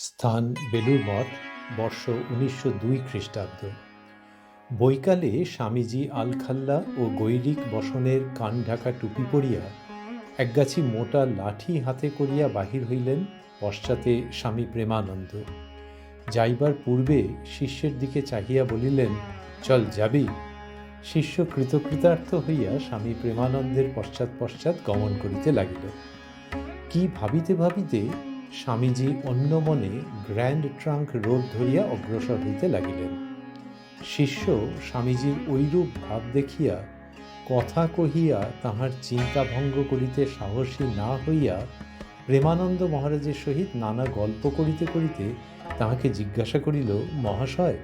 স্থান বেলুর মঠ, বর্ষ উনিশশো দুই খ্রিস্টাব্দ। বৈকালে স্বামীজি আলখাল্লা ও গৈরিক বসনের কান ঢাকা টুপি পরিয়া একগাছি মোটা লাঠি হাতে করিয়া বাহির হইলেন পশ্চাতে স্বামী প্রেমানন্দ। যাইবার পূর্বে শিষ্যের দিকে চাহিয়া বলিলেন, চল যাবি? শিষ্য কৃতকৃতার্থ হইয়া স্বামী প্রেমানন্দের পশ্চাৎ পশ্চাৎ গমন করিতে লাগিল। কি ভাবিতে ভাবিতে স্বামীজি অন্য মনে গ্র্যান্ড ট্রাঙ্ক রোড ধরিয়া অগ্রসর হইতে লাগিলেন। শিষ্য স্বামীজির ঐরূপ ভাব দেখিয়া, কথা কহিয়া তাহার চিন্তা ভঙ্গ করিতে সাহসী না হইয়া প্রেমানন্দ মহারাজের সহিত নানা গল্প করিতে করিতে তাহাকে জিজ্ঞাসা করিল, মহাশয়,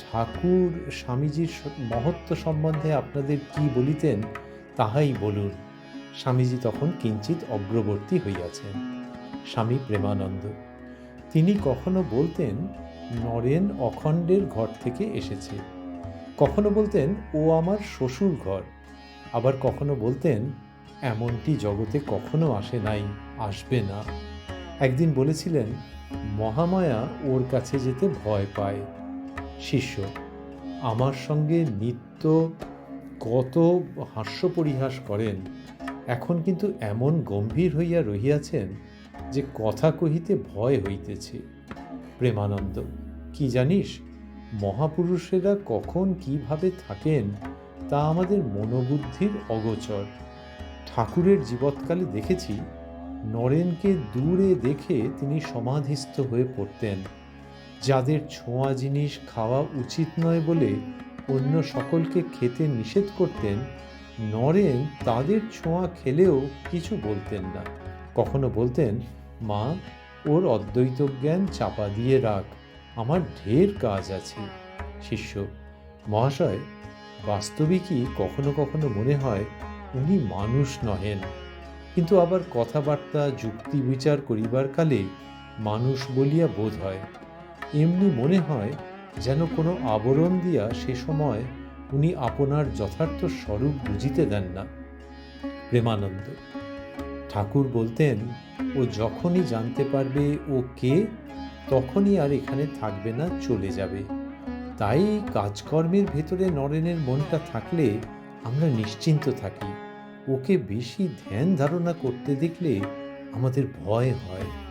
ঠাকুর স্বামীজির মহত্ব সম্বন্ধে আপনাদের কি বলিতেন, তাহাই বলুন। স্বামীজি তখন কিঞ্চিত অগ্রবর্তী হইয়াছেন। স্বামী প্রেমানন্দ। তিনি কখনো বলতেন, নরেন অখণ্ডের ঘর থেকে এসেছে। কখনো বলতেন, ও আমার শ্বশুর ঘর। আবার কখনো বলতেন, এমনটি জগতে কখনো আসে নাই, আসবে না। একদিন বলেছিলেন, মহামায়া ওর কাছে যেতে ভয় পায়। শিষ্য, আমার সঙ্গে নিত্য কত হাস্য পরিহাস করেন। এখন কিন্তু এমন গম্ভীর হইয়া রহিয়াছেন যে কথা কহিতে ভয় হইতেছে। প্রেমানন্দ, কি জানিস, মহাপুরুষেরা কখন কীভাবে থাকেন তা আমাদের মনোবুদ্ধির অগোচর। ঠাকুরের জীবৎকালে দেখেছি, নরেনকে দূরে দেখে তিনি সমাধিস্থ হয়ে পড়তেন। যাদের ছোঁয়া জিনিস খাওয়া উচিত নয় বলে অন্য সকলকে খেতে নিষেধ করতেন, নরেন তাদের ছোঁয়া খেলেও কিছু বলতেন না। কখনো বলতেন, মা, ওর অদ্বৈত জ্ঞান চাপা দিয়ে রাখ, আমার ঢের কাজ আছে। শিষ্য, মহাশয়, বাস্তবিকই কখনো কখনো মনে হয় উনি মানুষ নহেন। কিন্তু আবার কথাবার্তা, যুক্তি বিচার করিবার কালে মানুষ বলিয়া বোধ হয়। এমনি মনে হয় যেন কোনো আবরণ দিয়া সে সময় উনি আপনার যথার্থ স্বরূপ বুঝিতে দেন না। প্রেমানন্দ ঠাকুর বলতেন, ও যখনই জানতে পারবে ও কে, তখনই আর এখানে থাকবে না, চলে যাবে। তাই কাজকর্মের ভেতরে নরেনের মনটা থাকলে আমরা নিশ্চিন্ত থাকি। ওকে বেশি ধ্যান ধারণা করতে দেখলে আমাদের ভয় হয়।